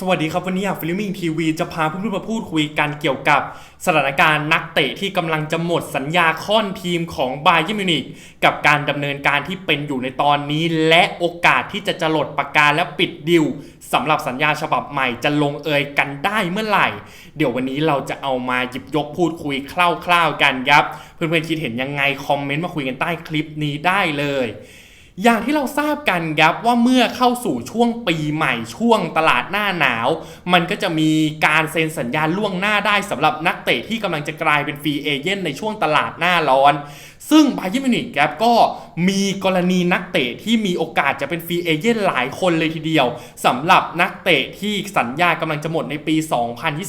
สวัสดีครับ วันนี้อยากฟิลมิ่งทีวีจะพาเพื่อนๆมาพูดคุยกันเกี่ยวกับสถานการณ์นักเตะที่กำลังจะหมดสัญญาค่อนทีมของบาเย r n m มิวนิกกับการดำเนินการที่เป็นอยู่ในตอนนี้ และโอกาสที่จะจรดปากกาและปิดดิวสำหรับสัญญาฉบับใหม่จะลงเอยกันได้เมื่อไหร่ เดี๋ยววันนี้เราจะเอามาหยิบยกพูดคุยคร่าวๆกันครับ เพื่อนๆคิดเห็นยังไงคอมเมนต์มาคุยกันใต้คลิปนี้ได้เลย อย่างที่เราทราบกันครับว่าเมื่อเข้าสู่ช่วงปีใหม่ช่วงตลาดหน้าหนาว มันก็จะมีการเซ็นสัญญาล่วงหน้าได้สำหรับนักเตะที่กำลังจะกลายเป็นฟรีเอเจนต์ในช่วงตลาดหน้าร้อน ซึ่งบาเย r n m มิวนิกครับก็มีกรณีนักเตะที่มีโอกาสจะเป็นฟรีเอเจนต์หลายคนเลยทีเดียวสำหรับนักเตะที่สัญญากำลังจะหมดในปี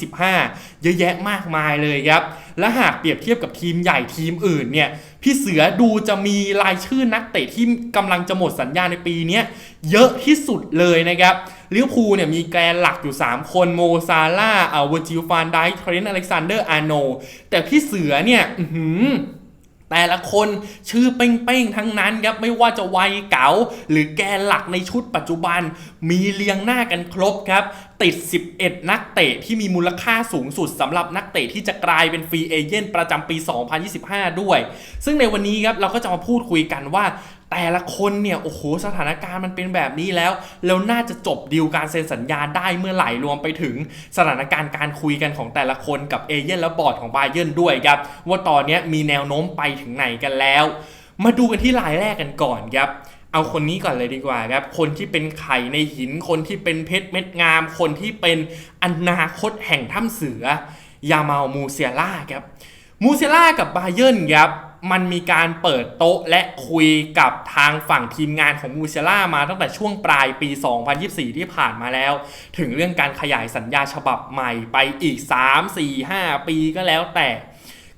2025 เยอะแยะมากมายเลยครับ และหากเปรียบเทียบกับทีมใหญ่ทีมอื่นเนี่ยพี่เสือดูจะมีรายชื่อนักเตะที่กำลังจะหมดสัญญาในปีนี้เยอะที่สุดเลยนะครับลิเวอร์พูลเนี่ยมีแกนหลักอยู่ 3 คนโมซาร่าอัลเวอร์จิลฟานไดเทรนต์อเล็กซานเดอร์อาร์โนแต่พี่เสือเนี่ยอื้อหือ แต่ละคนชื่อเป้งๆทั้งนั้นครับไม่ว่าจะวัยเก๋าหรือแกนหลักในชุดปัจจุบัน มีเรียงหน้ากันครบครับ ติด 11 นักเตะที่มีมูลค่าสูงสุดสำหรับนักเตะที่จะกลายเป็นฟรีเอเจนต์ประจำปี 2025 ด้วย ซึ่งในวันนี้ครับเราก็จะมาพูดคุยกันว่า แต่ละคนเนี่ยโอ้โหสถานการณ์มันเป็นแบบนี้แล้ว แล้วน่าจะจบดีลการเซ็นสัญญาได้เมื่อไหร่รวมไปถึงสถานการณ์การคุยกันของแต่ละคนกับเอเย่นและบอร์ดของบาเย r n ด้วยครับว่าตอนนี้มีแนวโน้มไปถึงไหนกันแล้ว มาดูกันที่รายแรกกันก่อนครับเอาคนนี้ก่อนเลยดีกว่าครับ คนที่เป็นไข่ในหิน คนที่เป็นเพชรเม็ดงาม คนที่เป็นอนาคตแห่งถ้ำเสือ ยามามูเซียล่าครับ มูเซล่ากับบาเยิร์นครับ มันมีการเปิดโต๊ะและคุยกับทางฝั่งทีมงานของมูเชล่ามาตั้งแต่ช่วงปลายปี 2024 ที่ผ่านมาแล้ว ถึงเรื่องการขยายสัญญาฉบับใหม่ไปอีก 3 4 5 ปีก็แล้วแต่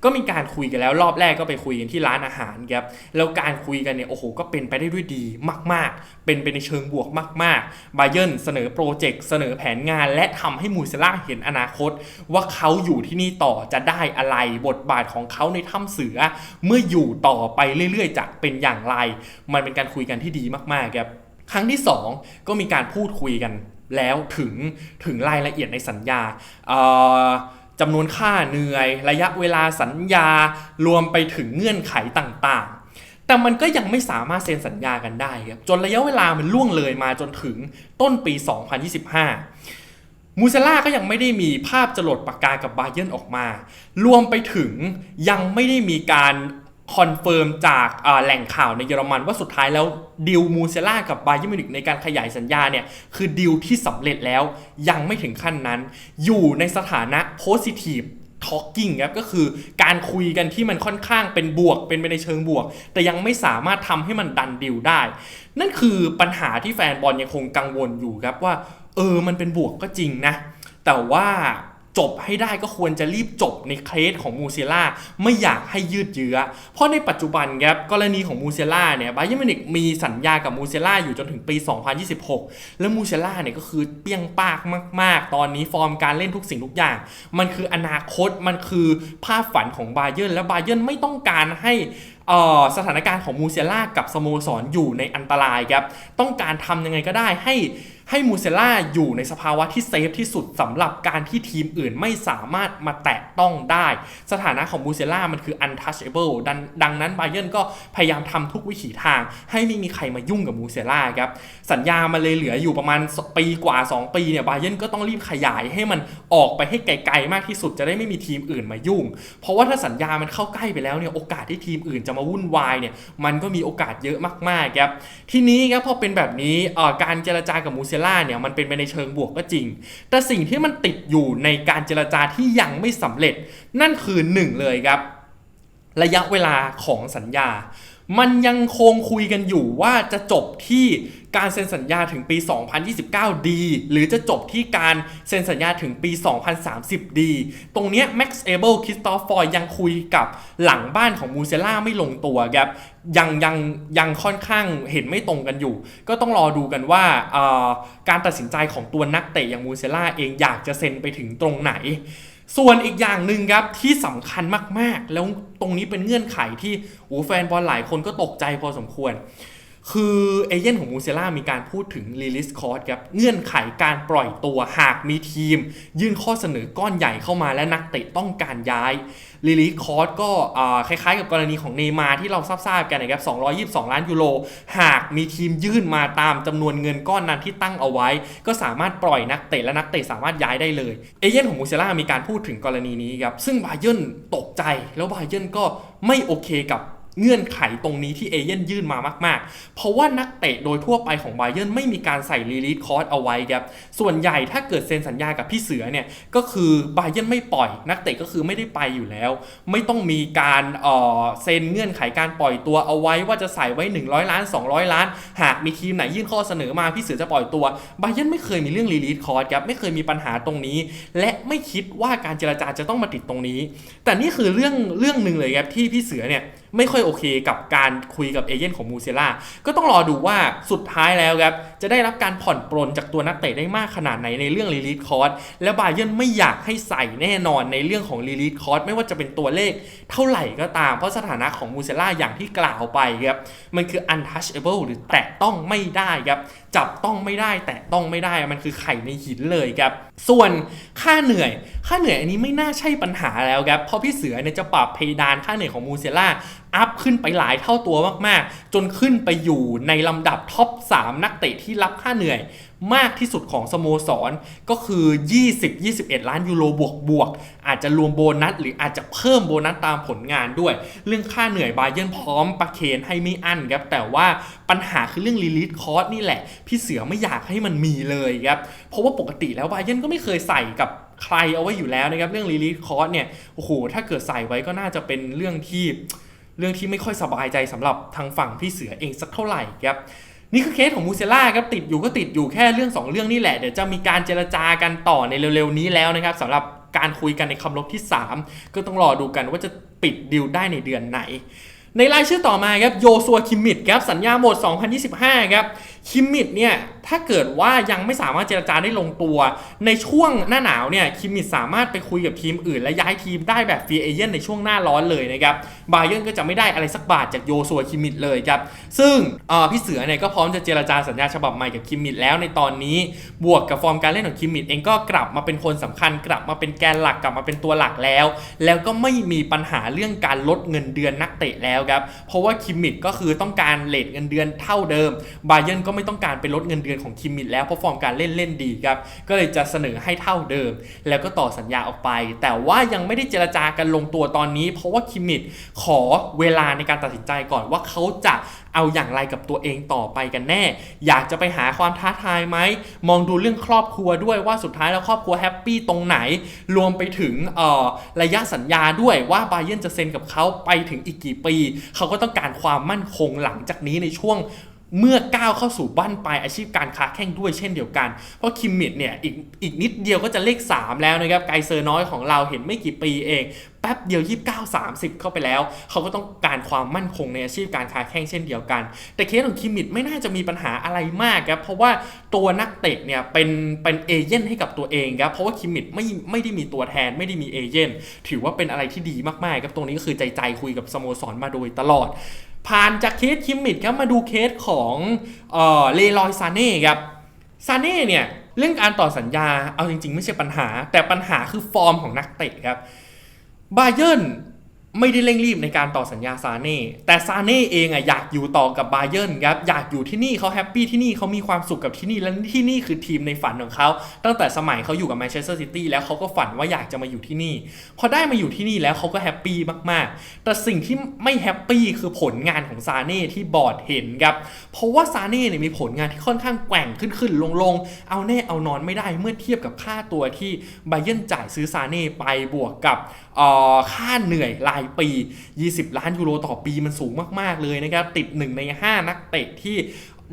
ก็มีการคุยกันแล้วรอบแรกก็ไปคุยกันที่ร้านอาหารครับแล้วการคุยกันเนี่ยโอ้โหก็เป็นไปได้ด้วยดีมาก ๆ เป็นไปในเชิงบวกมากๆบาเยิร์นเสนอโปรเจกต์เสนอแผนงาน และทำให้มูเซล่าเห็นอนาคต ว่าเขาอยู่ที่นี่ต่อจะได้อะไรบทบาทของเขาในถ้ำเสือ เมื่ออยู่ต่อไปเรื่อยๆจะเป็นอย่างไร มันเป็นการคุยกันที่ดีมากๆครับครั้งที่ 2 ก็มีการพูดคุยกันแล้วถึงถึงรายละเอียดในสัญญาเอ่อ จำนวนค่าเหนื่อย ระยะเวลาสัญญา รวมไปถึงเงื่อนไขต่างๆ แต่มันก็ยังไม่สามารถเซ็นสัญญากันได้ครับจนระยะเวลามันล่วงเลยมาจนถึงต้นปี 2025 มูเซล่าก็ยังไม่ได้มีภาพจรดปากกากับบาเยิร์นออกมา รวมไปถึงยังไม่ได้มีการ คอนเฟิร์มจากแหล่งข่าวในเยอรมันว่าสุดท้ายแล้วดิวมูเซล่ากับบาเยิร์นมิวนิกในการขยายสัญญาเนี่ยคือดิวที่สำเร็จแล้วยังไม่ถึงขั้นนั้น อยู่ในสถานะ positive talking ครับก็คือการคุยกันที่มันค่อนข้างเป็นบวกเป็นไปในเชิงบวก แต่ยังไม่สามารถทำให้มันดันดิวได้ นั่นคือปัญหาที่แฟนบอลยังคงกังวลอยู่ครับว่า เออมันเป็นบวกก็จริงนะ แต่ว่า จบให้ได้ก็ควรจะรีบจบในเคสของมูเซล่าไม่อยากให้ยืดเยื้อ เพราะในปัจจุบันครับกรณีของมูเซล่าเนี่ยบาเย r n มิวนิกมีสัญญากับมูเซล่าอยู่จนถึงปี 2026 แล้วมูเซล่าเนี่ยก็คือเปี้ยงปากมาก ๆ ตอนนี้ฟอร์มการเล่นทุกสิ่งทุกอย่าง มันคืออนาคตมันคือภาพฝันของบาเยิร์และบาเยิร์ไม่ต้องการให้สถานการณ์ของมูเซล่ากับสโมสรอยู่ในอันตรายครับ ต้องการทำยังไงก็ได้ให้ให้มูเซล่าอยู่ในสภาวะที่เซฟที่สุดสำหรับการที่ทีมอื่นไม่สามารถมาแตะต้องได้ สถานะของมูเซล่ามันคือ untouchable ดังดังนั้นไบเยิร์นก็พยายามทำทุกวิถีทาง ให้ไม่มีใครมายุ่งกับมูเซล่าครับ สัญญามันเลยเหลืออยู่ประมาณปีกว่า 2 ปีเนี่ยไบเยิร์นก็ต้องรีบขยายให้มันออกไปให้ไกลๆมากที่สุดจะได้ไม่มีทีมอื่นมายุ่ง เพราะว่าถ้าสัญญามันเข้าใกล้ไปแล้วเนี่ยโอกาสที่ทีมอื่นจะมาวุ่นวายเนี่ยมันก็มีโอกาสเยอะมากๆครับทีนี้ครับพอเป็นแบบนี้การเจรจากับมูเซล่าเนี่ยมันเป็นไปในเชิงบวกก็จริง แต่สิ่งที่มันติดอยู่ในการเจรจาที่ยังไม่สำเร็จ นั่นคือหนึ่งเลยครับ ระยะเวลาของสัญญา มันยังคงคุยกันอยู่ว่าจะจบที่การเซ็นสัญญาถึงปี 2029 ดี หรือจะจบที่การเซ็นสัญญาถึงปี 2030 ดี ตรงเนี้ย Max Able คริสตอฟฟอยยังคุยกับหลังบ้านของมูเซล่าไม่ลงตัวครับ ยังยังยังค่อนข้างเห็นไม่ตรงกันอยู่ ก็ต้องรอดูกันว่าการตัดสินใจของตัวนักเตะอย่างมูเซล่าเองอยากจะเซ็นไปถึงตรงไหน ส่วนอีกอย่างหนึ่งครับที่สำคัญมากๆ แล้วตรงนี้เป็นเงื่อนไขที่โอ้แฟนบอลหลายคนก็ตกใจพอสมควร คือเอเย่นของมูเซล่ามีการพูดถึง release cost ครับเงื่อนไขการปล่อยตัวหากมีทีม ยื่นข้อเสนอก้อนใหญ่เข้ามาและนักเตะต้องการย้าย release cost ก็คล้ายๆกับกรณีของเนย์มาที่เราทราบๆกันนะครับ 222 ล้านยูโร หากมีทีมยื่นมาตามจำนวนเงินก้อนนั้นที่ตั้งเอาไว้ ก็สามารถปล่อยนักเตะและนักเตะสามารถย้ายได้เลยเอเย่นของมูเซล่ามีการพูดถึงกรณีนี้ครับซึ่งบาเยิร์นตกใจแล้วบาเยิร์นก็ไม่โอเคกับ เงื่อนไขตรงนี้ที่เอเย่นยื่นมามาก ๆ เพราะว่านักเตะโดยทั่วไปของไบเยนไม่มีการใส่รีลี e คอร์สเอาไว้ครับส่วนใหญ่ถ้าเกิดเซ็นสัญญากับพี่เสือเนี่ยก็คือไบเยนไม่ปล่อย นักเตะก็คือไม่ได้ไปอยู่แล้ว ไม่ต้องมีการเอ่อเซ็นเงื่อนไขการปล่อยตัวเอาไว้ว่าจะใส่ไว้ 100 ล้าน 200 ล้าน หากมีทีมไหนยื่นข้อเสนอมาพี่เสือจะปล่อยตัวไบเยนไม่เคยมีเรื่องรีลี e คอร์สครับไม่เคยมีปัญหาตรงนี้ และไม่คิดว่าการเจรจาจะต้องมาติดตรงนี้ แต่นี่คือเรื่องเรื่องหนึ่งเลยครับที่พี่เสือเนี่ย ไม่ค่อยโอเคกับการคุยกับเอเย่นของมูเซล่าก็ต้องรอดูว่าสุดท้ายแล้วครับ จะได้รับการผ่อนปลนจากตัวนักเตะได้มากขนาดไหนในเรื่องรีลี e คอร์สและบาเยนไม่อยากให้ใส่แน่นอนในเรื่องของรีลี e คอร์สไม่ว่าจะเป็นตัวเลขเท่าไหร่ก็ตาม เพราะสถานะของมูเซล่าอย่างที่กล่าวไปครับ มันคือ untouchable หรือแตะต้องไม่ได้ครับ จับต้องไม่ได้ แตะต้องไม่ได้มันคือไข่ในหินเลยครับ ส่วนค่าเหนื่อย ค่าเหนื่อยอันนี้ไม่น่าใช่ปัญหาแล้วครับเพราะพี่เสือเนี่ยจะปรับเพดานค่าเหนื่อยของมูเซล่า อัพขึ้นไปหลายเท่าตัวมากๆ จนขึ้นไปอยู่ในลำดับท็อป 3 นักเตะที่รับค่าเหนื่อย มากที่สุดของสโมสรก็คือ 20-21 ล้านยูโรบวกบวกอาจจะรวมโบนัส หรืออาจจะเพิ่มโบนัสตามผลงานด้วย เรื่องค่าเหนื่อยบาเยนพร้อมประเคนให้ไม่อั้นครับแต่ว่าปัญหาคือเรื่องรีลิสคอร์สนี่แหละ พี่เสือไม่อยากให้มันมีเลยครับเพราะว่าปกติแล้วบาเยนก็ไม่เคยใส่กับใครเอาไว้อยู่แล้วนะครับเรื่องรีลิสคอร์สเนี่ยโอ้โหถ้าเกิดใส่ไว้ก็น่าจะเป็นเรื่องที่ เรื่องที่ไม่ค่อยสบายใจสำหรับทางฝั่งพี่เสือเองสักเท่าไหร่ครับนี่คือเคสของมูเซล่าครับติดอยู่ก็ติดอยู่แค่เรื่อง 2 เรื่องนี่แหละเดี๋ยวจะมีการเจรจากันต่อในเร็วๆนี้แล้วนะครับสำหรับการคุยกันในคำลบที่ 3 ก็ต้องรอดูกันว่าจะปิดดิวได้ในเดือนไหน ในรายชื่อต่อมาครับโยซัวคิมมิดครับสัญญาหมด 2025 ครับ คิมมิดเนี่ยถ้าเกิดว่ายังไม่สามารถเจรจาได้ลงตัว ในช่วงหน้าหนาวเนี่ยคิมมิดสามารถไปคุยกับทีมอื่น และย้ายทีมได้แบบฟรีเอเจนในช่วงหน้าร้อนเลยนะครับบาเยนก็จะไม่ได้อะไรสักบาทจากโยซัวคิมมิดเลยครับซึ่งพี่เสือเนี่ยก็พร้อมจะเจรจาสัญญาฉบับใหม่กับคิมมิดแล้วในตอนนี้บวกกับฟอร์มการเล่นของคิมมิดเองก็กลับมาเป็นคนสำคัญ กลับมาเป็นแกนหลักกลับมาเป็นตัวหลักแล้ว แล้วก็ไม่มีปัญหาเรื่องการลดเงินเดือนนักเตะแล้วครับเพราะว่าคิมมิดก็คือต้องการเลทเงินเดือนเท่าเดิมบาเยนก็ไม่ต้องการไปลดเงินเดือนของคิมมิดแล้วเพราะฟอร์มการเล่นเล่นดีครับ ก็เลยจะเสนอให้เท่าเดิม แล้วก็ต่อสัญญาออกไป แต่ว่ายังไม่ได้เจรจากันลงตัวตอนนี้ เพราะว่าคิมมิดขอเวลาในการตัดสินใจก่อนว่าเขาจะเอาอย่างไรกับตัวเองต่อไปกันแน่ อยากจะไปหาความท้าทายไหม มองดูเรื่องครอบครัวด้วยว่าสุดท้ายแล้วครอบครัวแฮปปี้ตรงไหน รวมไปถึงระยะสัญญาด้วยว่าบาเยนจะเซ็นกับเขาไปถึงอีกกี่ปี เขาก็ต้องการความมั่นคงหลังจากนี้ในช่วง เมื่อก้าวเข้าสู่บ้านปลายอาชีพการค้าแข่งด้วยเช่นเดียวกัน เพราะคิมมิดเนี่ยอีกอีกนิดเดียวก็จะเลข 3 แล้วนะครับไกเซอร์น้อยของเราเห็นไม่กี่ปีเอง แป๊บเดียว 29 30 เข้าไปแล้ว เขาก็ต้องการความมั่นคงในอาชีพการค้าแข่งเช่นเดียวกัน แต่เคสของคิมมิดไม่น่าจะมีปัญหาอะไรมากครับเพราะว่าตัวนักเตะเนี่ยเป็นเป็นเอเจนต์ให้กับตัวเองครับเพราะว่าคิมมิดไม่ไม่ได้มีตัวแทนไม่ได้มีเอเจนต์ถือว่าเป็นอะไรที่ดีมากๆครับตรงนี้ก็คือใจใจคุยกับสโมสรมาโดยตลอด ผ่านจากเคสคิมมิดครับมาดูเคสของเออเลลอยซาเน่ครับซาเน่เนี่ยเรื่องการต่อสัญญาเอาจริง ๆ ไม่ใช่ปัญหา แต่ปัญหาคือฟอร์มของนักเตะครับบาเยิร์น ไม่ได้เร่งรีบในการต่อสัญญาซาเน่แต่ซาเน่เองอะอยากอยู่ต่อกับบาเยิร์นครับอยากอยู่ที่นี่เขาแฮปปี้ที่นี่เขามีความสุขกับที่นี่และที่นี่คือทีมในฝันของเขาตั้งแต่สมัยเขาอยู่กับแมนเชสเตอร์ซิตี้แล้วเขาก็ฝันว่าอยากจะมาอยู่ที่นี่ พอได้มาอยู่ที่นี่แล้วเขาก็แฮปปี้มากๆ แต่สิ่งที่ไม่แฮปปี้คือผลงานของซาเน่ที่บอร์ดเห็นครับเพราะว่าซาเน่เนี่ยมีผลงานที่ค่อนข้างแกว่งขึ้นขึ้นลงลงเอาแน่เอานอนไม่ได้เมื่อเทียบกับค่าตัวที่บาเยิร์นจ่ายซื้อซาเน่ไปบวกกับค่าเหนื่อยรายปี 20 ล้านยูโรต่อปีมันสูงมากๆเลยนะครับ ติด 1 ใน 5 นักเตะที่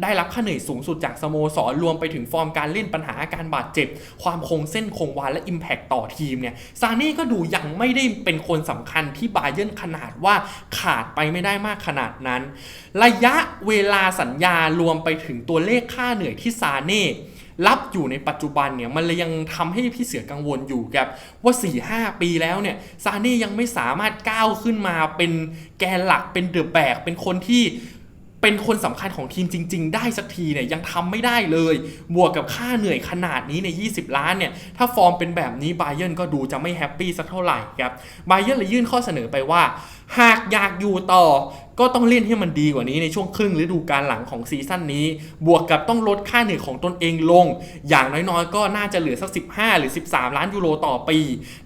ได้รับค่าเหนื่อยสูงสุดจากสโมสรรวมไปถึงฟอร์มการเล่นปัญหาอาการบาดเจ็บ ความคงเส้นคงวาและ Impact ต่อทีมเนี่ยซาเน่ก็ดูยังไม่ได้เป็นคนสำคัญที่บาเยิร์นขนาดว่าขาดไปไม่ได้มากขนาดนั้น ระยะเวลาสัญญารวมไปถึงตัวเลขค่าเหนื่อยที่ซาเน่ รับอยู่ในปัจจุบันเนี่ยมันเลยยังทำให้พี่เสือกังวลอยู่ครับว่า 4-5 ปีแล้วเนี่ยซาเน่ยังไม่สามารถก้าวขึ้นมาเป็นแกนหลักเป็นเดอะแบกเป็นคนที่เป็นคนสำคัญของทีมจริง ๆ ได้สักทีเนี่ยยังทำไม่ได้เลย บวกกับค่าเหนื่อยขนาดนี้ใน 20 ล้านเนี่ย ถ้าฟอร์มเป็นแบบนี้ไบเยนก็ดูจะไม่แฮปปี้สักเท่าไหร่ครับไบเยนเลยยื่นข้อเสนอไปว่า หากอยากอยู่ต่อ ก็ต้องเล่นให้มันดีกว่านี้ในช่วงครึ่งฤดูกาลหลังของซีซั่นนี้ บวกกับต้องลดค่าเหนื่อยของตนเองลง อย่างน้อยๆ ก็น่าจะเหลือสัก 15 หรือ 13 ล้านยูโรต่อปี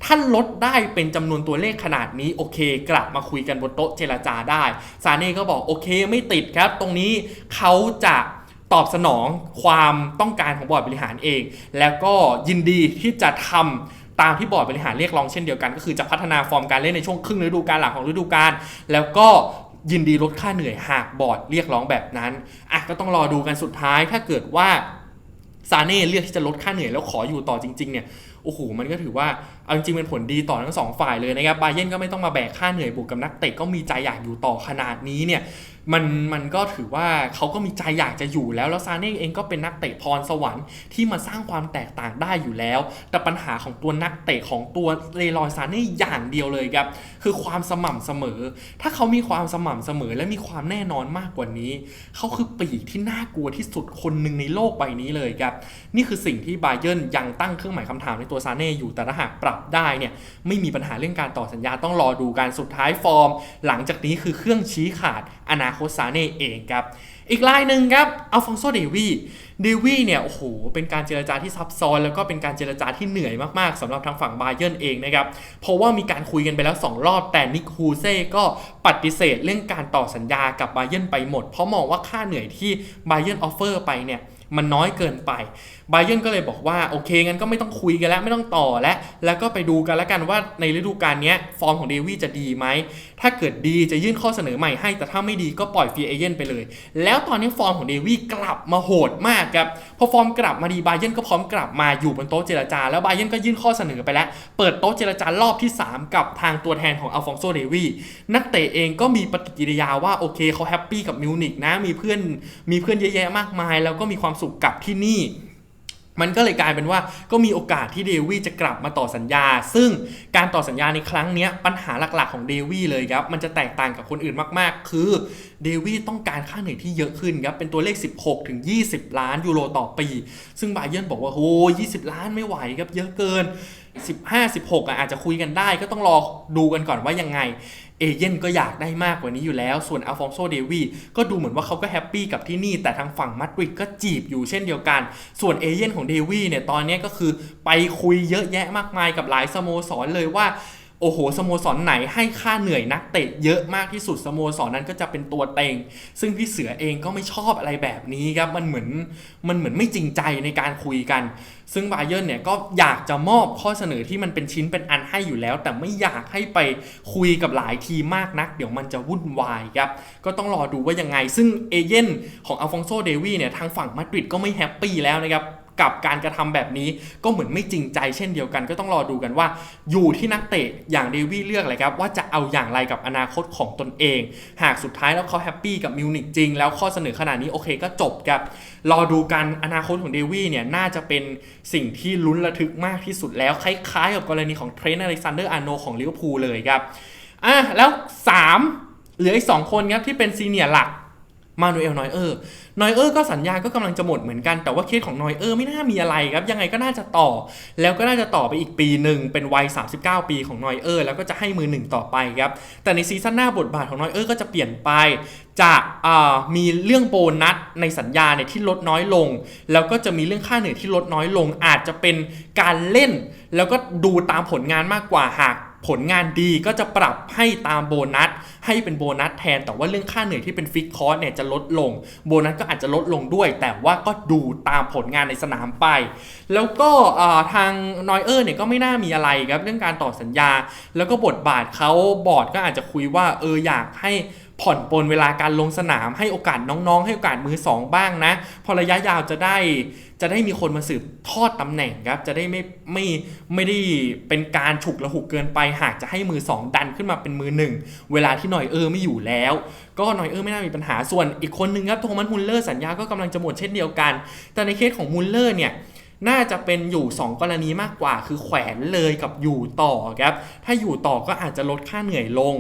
ถ้าลดได้เป็นจำนวนตัวเลขขนาดนี้โอเค กลับมาคุยกันบนโต๊ะเจรจาได้ ซาเน่ก็บอกโอเคไม่ติดครับ ตรงนี้เขาจะตอบสนองความต้องการของบอร์ดบริหารเอง แล้วก็ยินดีที่จะทำตามที่บอร์ดบริหารเรียกร้องเช่นเดียวกัน ก็คือจะพัฒนาฟอร์มการเล่นในช่วงครึ่งฤดูกาลหลังของฤดูกาลแล้วก็ ยินดีลดค่าเหนื่อยหากบอร์ดเรียกร้องแบบนั้นอะก็ต้องรอดูกันสุดท้ายถ้าเกิดว่าซาเน่เลือกที่จะลดค่าเหนื่อยแล้วขออยู่ต่อจริง ๆ เนี่ย โอ้โห มันก็ถือว่าเอาจริงเป็นผลดีต่อทั้งสองฝ่ายเลยนะครับบาเยนก็ไม่ต้องมาแบกค่าเหนื่อยบวกกับนักเตะก็มีใจอยากอยู่ต่อขนาดนี้เนี่ยมันมันก็ถือว่าเขาก็มีใจอยากจะอยู่แล้ว แล้วซาเน่เองก็เป็นนักเตะพรสวรรค์ที่มาสร้างความแตกต่างได้อยู่แล้ว แต่ปัญหาของตัวนักเตะของตัวเลรอยซาเน่อย่างเดียวเลยครับ คือความสม่ำเสมอ ถ้าเขามีความสม่ำเสมอและมีความแน่นอนมากกว่านี้ เขาคือปีกที่น่ากลัวที่สุดคนหนึ่งในโลกใบนี้เลยครับ นี่คือสิ่งที่บาเยิร์นยังตั้งเครื่องหมายคำถามในตัวซาเน่อยู่แต่ถ้าหากปรับได้เนี่ยไม่มีปัญหาเรื่องการต่อสัญญาต้องรอดูการสุดท้ายฟอร์ม หลังจากนี้คือเครื่องชี้ขาดอนาคตซาเน่เองครับอีกรายหนึ่งครับอัลฟองโซเดวีเดวีเนี่ยโอ้โหเป็นการเจรจาที่ซับซ้อนแล้วก็เป็นการเจรจาที่เหนื่อยมากๆสำหรับทางฝั่งบาเยิร์นเองนะครับเพราะว่ามีการคุยกันไปแล้ว 2 รอบแต่นิกฮูเซ่ก็ปฏิเสธเรื่องการต่อสัญญากับบาเยิร์นไปหมด เพราะมองว่าค่าเหนื่อยที่บาเยิร์นออฟเฟอร์ไปเนี่ยมันน้อยเกินไปไบเยนก็เลยบอกว่าโอเคงั้นก็ไม่ต้องคุยกันแล้วไม่ต้องต่อแล้วแล้วก็ไปดูกันแล้วกันว่าในฤดูกาลนี้ฟอร์มของเดวี่จะดีไหมถ้าเกิดดีจะยื่นข้อเสนอใหม่ให้ แต่ถ้าไม่ดีก็ปล่อยฟรีเอเจนต์ไปเลย แล้วตอนนี้ฟอร์มของเดวี่กลับมาโหดมากครับพอฟอร์มกลับมาดีไบเยนก็พร้อมกลับมาอยู่บนโต๊ะเจรจา แล้วไบเยนก็ยื่นข้อเสนอไปแล้ว เปิดโต๊ะเจรจารอบที่ 3 กับทางตัวแทนของอัลฟองโซเดวี่นักเตะเองก็มีปฏิกิริยาว่าโอเคเขาแฮปปี้กับมิวนิกนะมีเพื่อนมีเพื่อนเยอะแยะมากมาย แล้วก็มีความสุขกับที่นี่ มันก็เลยกลายเป็นว่าก็มีโอกาสที่เดวี่จะกลับมาต่อสัญญา ซึ่งการต่อสัญญาในครั้งนี้ปัญหาหลักๆของเดวี่เลยครับ มันจะแตกต่างกับคนอื่นมากๆ คือเดวี่ต้องการค่าเหนื่อยที่เยอะขึ้นครับ เป็นตัวเลข 16 ถึง 20 ล้านยูโรต่อปี ซึ่งบาเยิร์นบอกว่าโอ้20 ล้านไม่ไหวครับเยอะเกิน 15 16อะอาจจะคุยกันได้ ก็ต้องรอดูกันก่อนว่ายังไง เอเย่นก็อยากได้มากกว่านี้อยู่แล้ว ส่วนอัลฟองโซเดวีก็ดูเหมือนว่าเขาก็แฮปปี้กับที่นี่ แต่ทางฝั่งมาดริดก็จีบอยู่เช่นเดียวกัน ส่วนเอเย่นของเดวีเนี่ยตอนนี้ก็คือไปคุยเยอะแยะมากมายกับหลายสโมสรเลยว่า โอ้โหสโมสรไหนให้ค่าเหนื่อยนักเตะเยอะมากที่สุดสโมสรนั้นก็จะเป็นตัวเต็ง ซึ่งพี่เสือเองก็ไม่ชอบอะไรแบบนี้ครับมันเหมือนมันเหมือนไม่จริงใจในการคุยกัน ซึ่งบาเยิร์เนี่ยก็อยากจะมอบข้อเสนอที่มันเป็นชิ้นเป็นอันให้อยู่แล้ว แต่ไม่อยากให้ไปคุยกับหลายทีมมากนัก เดี๋ยวมันจะวุ่นวายครับก็ต้องรอดูว่ายังไง ซึ่งเอเย่นของอัลฟองโซเดวีเนี่ยทางฝั่งมาดริดก็ไม่แฮปปี้แล้วนะครับ กับการกระทำแบบนี้ก็เหมือนไม่จริงใจเช่นเดียวกัน ก็ต้องรอดูกันว่า อยู่ที่นักเตะอย่างเดวี่เลือกเลยครับว่าจะเอาอย่างไรกับอนาคตของตนเอง หากสุดท้ายแล้วเขาแฮปปี้กับมิวนิกจริง แล้วข้อเสนอขนาดนี้โอเคก็จบครับรอดูกันอนาคตของเดวี่เนี่ยน่าจะเป็นสิ่งที่ลุ้นระทึกมากที่สุดแล้วคล้ายๆกับกรณีของเทรนต์อเล็กซานเดอร์อาโนของลิเวอร์พูลเลยครับอะแล้ว 3 เหลืออีก 2 คนครับที่เป็นซีเนียร์หลัก มานูเอลนอยเออร์นอยเออร์ก็สัญญาก็กำลังจะหมดเหมือนกันแต่ว่าเคสของนอยเออร์ไม่น่ามีอะไรครับ ยังไงก็น่าจะต่อ แล้วก็น่าจะต่อไปอีกปีหนึ่งเป็นวัย 39 ปีของนอยเออร์แล้วก็จะให้มือหนึ่งต่อไปครับ แต่ในซีซั่นหน้าบทบาทของนอยเออร์ก็จะเปลี่ยนไปจะมีเรื่องโบนัสในสัญญาเนี่ยที่ลดน้อยลง แล้วก็จะมีเรื่องค่าเหนื่อยที่ลดน้อยลง อาจจะเป็นการเล่น แล้วก็ดูตามผลงานมากกว่าหาก ผลงานดีก็จะปรับให้ตามโบนัส ให้เป็นโบนัสแทน แต่ว่าเรื่องค่าเหนื่อยที่เป็นฟิกคอร์สเนี่ยจะลดลง โบนัสก็อาจจะลดลงด้วย แต่ว่าก็ดูตามผลงานในสนามไป แล้วก็ทางนอยเออร์เนี่ยก็ไม่น่ามีอะไรครับเรื่องการต่อสัญญา แล้วก็บทบาทเขาบอร์ดก็อาจจะคุยว่าเอออยากให้ผ่อนปลนเวลาการลงสนามให้โอกาสน้องๆ ให้โอกาสมือสองบ้างนะ พอระยะยาวจะได้ จะได้มีคนมาสืบทอดตำแหน่งครับ จะได้ไม่ไม่ไม่ได้เป็นการฉุกละหุกเกินไป หากจะให้มือสองดันขึ้นมาเป็นมือหนึ่งเวลาที่หน่อยเออร์ไม่อยู่แล้ว ก็หน่อยเออร์ไม่น่ามีปัญหาส่วนอีกคนนึงครับโทมัสมุลเลอร์สัญญาก็กำลังจะหมดเช่นเดียวกัน แต่ในเคสของมุลเลอร์เนี่ยน่าจะเป็นอยู่ 2 กรณีมากกว่า คือแขวนเลยกับอยู่ต่อครับ ถ้าอยู่ต่อก็อาจจะลดค่าเหนื่อยลง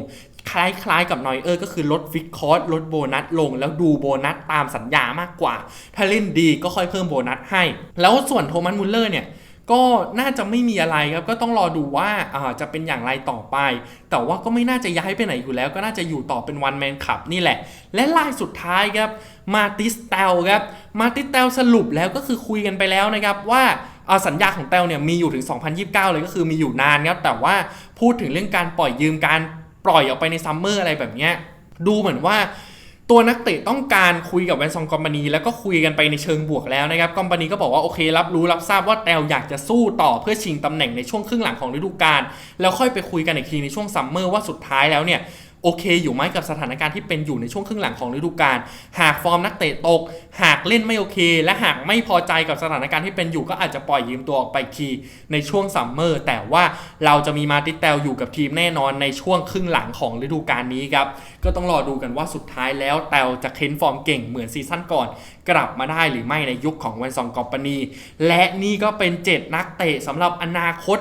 คล้าย ๆ กับนอยเออร์ก็คือลดฟิกคอร์สลดโบนัสลง แล้วดูโบนัสตามสัญญามากกว่า ถ้าเล่นดีก็ค่อยเพิ่มโบนัสให้ แล้วส่วนโทมัสมุลเลอร์เนี่ยก็น่าจะไม่มีอะไรครับ ก็ต้องรอดูว่าาจะเป็นอย่างไรต่อไป แต่ว่าก็ไม่น่าจะย้ายไปไหนอยู่แล้ว ก็น่าจะอยู่ต่อเป็นวันแมนคับนี่แหละ และลายสุดท้ายครับ มาติสเตลครับ มาติสเตลสรุปแล้วก็คือคุยกันไปแล้วนะครับว่าอ่าสัญญาของเตลเนี่ยมีอยู่ถึง 2029 เลยก็คือมีอยู่นานครับ แต่ว่าพูดถึงเรื่องการปล่อยยืมการ ปล่อยออกไปในซัมเมอร์อะไรแบบเนี้ยดูเหมือนว่าตัวนักเตะต้องการคุยกับแวนซองกอมปานีแล้วก็คุยกันไปในเชิงบวกแล้วนะครับกอมปานีก็บอกว่าโอเครับรู้รับทราบว่าแตวอยากจะสู้ต่อเพื่อชิงตำแหน่งในช่วงครึ่งหลังของฤดูกาลแล้วค่อยไปคุยกันอีกทีในช่วงซัมเมอร์ว่าสุดท้ายแล้วเนี่ย โอเคอยู่ไหมกับสถานการณ์ที่เป็นอยู่ในช่วงครึ่งหลังของฤดูกาล หากฟอร์มนักเตะตก หากเล่นไม่โอเค และหากไม่พอใจกับสถานการณ์ที่เป็นอยู่ก็อาจจะปล่อยยืมตัวออกไปอีกทีในช่วงซัมเมอร์ แต่ว่าเราจะมีมาติเตลอยู่กับทีมแน่นอนในช่วงครึ่งหลังของฤดูกาลนี้ครับ ก็ต้องรอดูกันว่าสุดท้ายแล้วแตวจะเค้นฟอร์มเก่งเหมือนซีซั่นก่อน กลับมาได้หรือไม่ในยุคของแวนซองกอมปานี และนี่ก็เป็น 7 นักเตะสำหรับอนาคต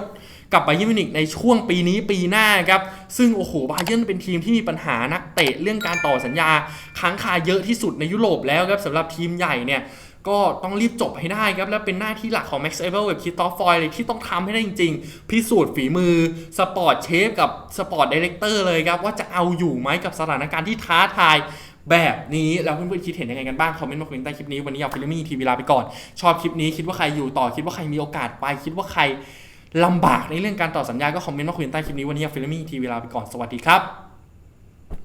กับบาเยิร์นมิวนิกในช่วงปีนี้ปีหน้าครับ ซึ่งโอ้โหบาเยิร์นเป็นทีมที่มีปัญหานักเตะเรื่องการต่อสัญญาค้างคาเยอะที่สุดในยุโรปแล้วครับสำหรับทีมใหญ่เนี่ยก็ต้องรีบจบให้ได้ครับ และเป็นหน้าที่หลักของ Max e v e l กับคิ t ตอฟฟอยเลยที่ต้องทำให้ได้จริง ๆ พิสูจน์ฝีมือสปอร์ตเชฟกับสปอร์ตดีเลกเตอร์เลยครับ ว่าจะเอาอยู่ไหมกับสถานการณ์ที่ท้าทายแบบนี้ แล้วเพื่อนๆคิดเห็นยังไงกันบ้าง คอมเมนต์มาคุยกันใต้คลิปนี้ วันนี้เอาฟิลมี่ทีวีลาไปก่อน ชอบคลิปนี้คิดว่าใครอยู่ต่อคิดว่าใครมีโอกาสไปคิดว่าใคร ลำบากในเรื่องการต่อสัญญาก็คอมเมนต์มาคุยกันใต้คลิปนี้วันนี้เอาฟิลมี่ทีวีลาไปก่อนสวัสดีครับ